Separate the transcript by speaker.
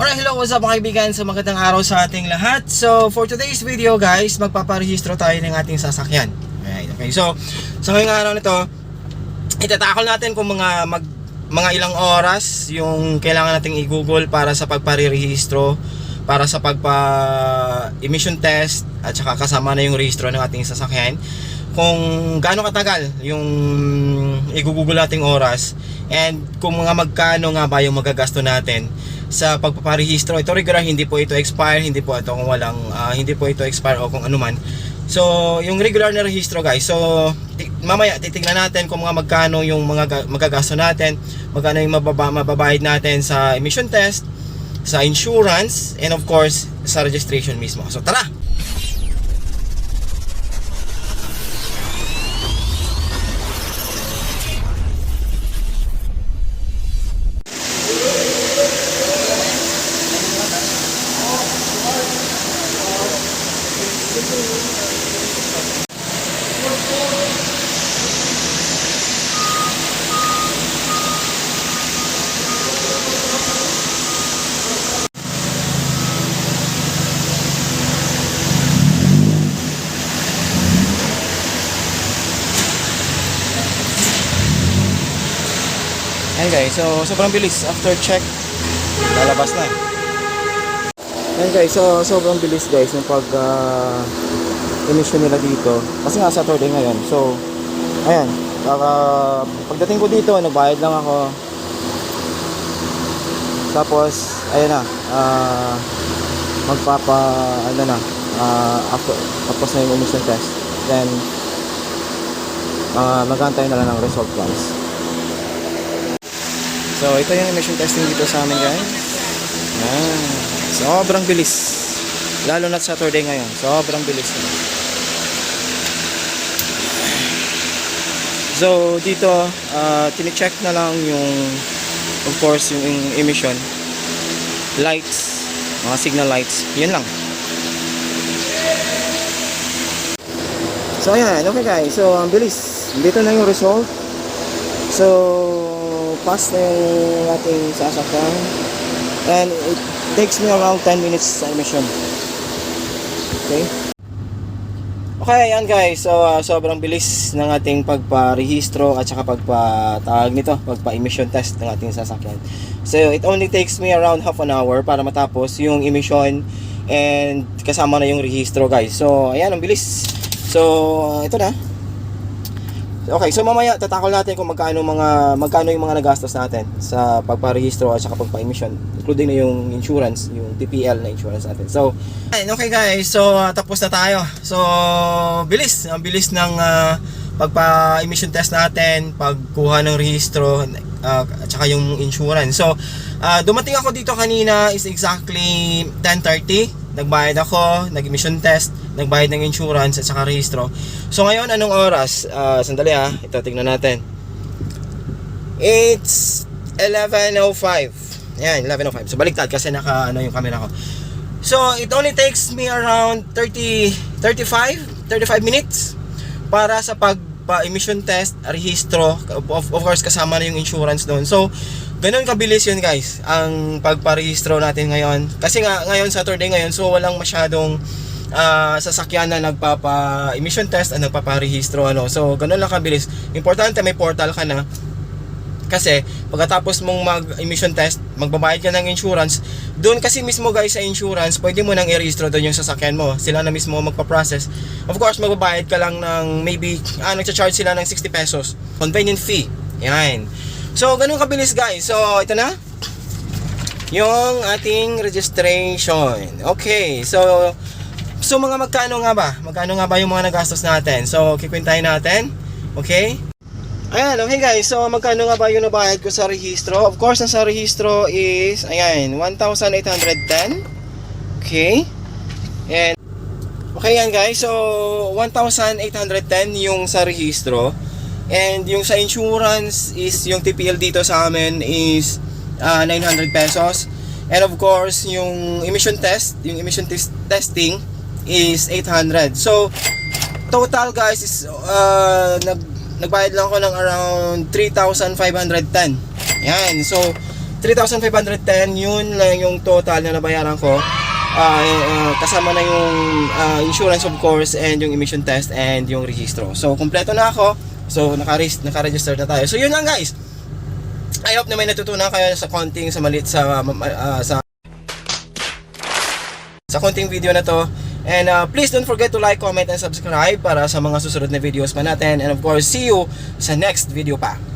Speaker 1: Alright, hello, what's up mga kaibigan? So magandang araw sa ating lahat. So for today's video guys, magpaparehistro tayo ng ating sasakyan. Alright, okay. So sa ngayong araw nito, itatakol natin kung mga mag, mga ilang oras yung kailangan nating i-google para sa pagparehistro para sa pagpa emission test at saka kasama na yung rehistro ng ating sasakyan kung gaano katagal yung i-google nating oras and kung mga magkano nga ba yung magagasto natin sa pagpaparehistro. Ito regular, hindi po ito expire, hindi po ito kung walang, ah, hindi po ito expire o kung ano man. So, yung regular na rehistro guys. So, mamaya titingnan natin kung mga magkano yung mga ga- magagasto natin, magkano yung mababa, mababayad natin sa emission test, sa insurance, and of course, sa registration mismo. So, tara! Ayan guys, so sobrang bilis. After check, lalabas na. Ayan guys, so sobrang bilis guys yung pag ah, emission nila dito. Kasi nga Saturday ngayon. So, ayan. Para pagdating ko dito, nagbayad lang ako. Tapos, ayan na. ah, magpapa, ano na, ah, after, tapos na yung emission test. Then, uh, magantay na lang ng result guys. So, ito yung emission testing dito sa amin guys. Yan. Sobrang bilis. Lalo na Saturday ngayon. Sobrang bilis. So, dito, uh, tine-check na lang yung, of course, yung emission. Lights, mga signal lights. Yun lang. So, ayan. Okay guys. So, ang bilis. Dito na yung result. So, pass na yung ating sasakyan. And it takes me around 10 minutes emission. Okay? Okay, ayan guys. So, ah, sobrang bilis ng ating pagpa-rehistro at saka pagpa-tawag nito, pagpa-emission test ng ating sasakyan. So, it only takes me around half an hour para matapos yung emission and kasama na yung rehistro guys. So, ayan, ang bilis. So, ito na. Okay, so mamaya tatakol natin kung magkano mga magkano yung mga nagastos natin sa pagparehistro at saka pagpa-emission, including na yung insurance, yung TPL na insurance natin. So, okay guys, so uh, tapos na tayo. So, bilis, ang bilis ng uh, pagpa-emission test natin, pagkuha ng rehistro uh, at saka yung insurance. So, uh, dumating ako dito kanina is exactly 10:30. Nagbayad ako, nag-emission test, nagbayad ng insurance at saka rehistro. So ngayon, anong oras? Ah, sandali ha, ito tingnan natin. It's 11.05. Yan, 11.05. So baliktad kasi naka ano yung camera ko. So it only takes me around 30, 35, 35 minutes para sa pagpa-emission test, rehistro, of, of course kasama na yung insurance doon. So, ganun kabilis yun guys, ang pagparehistro natin ngayon. Kasi nga, ngayon Saturday ngayon, so walang masyadong ah, sasakyan na nagpapa-emission test at nagpapa-rehistro. Ano. So, ganun lang kabilis. Importante may portal ka na. Kasi, pagkatapos mong mag-emission test, magbabayad ka ng insurance, doon kasi mismo guys sa insurance, pwede mo nang i-register doon yung sasakyan mo. Sila na mismo magpa-process. Of course, magbabayad ka lang ng maybe, ah, nagcha-charge sila ng 60 pesos. Convenient fee. Yan. So, ganun kabilis guys. So, ito na. Yung ating registration. Okay. So, so mga magkano nga ba? Magkano nga ba yung mga nagastos natin? So, kikwintahin natin. Okay? Ayan, okay guys. So, magkano nga ba yung nabayad ko sa rehistro? Of course, ang sa rehistro is, ayan, 1,810. Okay? And, okay yan guys. So, 1,810 yung sa rehistro. And yung sa insurance is, yung TPL dito sa amin is ah, 900 pesos. And of course, yung emission test, yung emission test testing is 800. So, total guys is uh, nag nagbayad lang ako ng around 3,510. Yan. So, 3,510 yun lang yung total na nabayaran ko. Eh, eh, kasama na yung ah, insurance of course and yung emission test and yung registro. So kompleto na ako. So naka-register na tayo. So yun lang guys. I hope na may natutunan kayo sa konting sa malit sa ah, sa sa konting video na to. And uh, please don't forget to like, comment, and subscribe para sa mga susunod na videos pa natin. And of course, see you sa next video pa.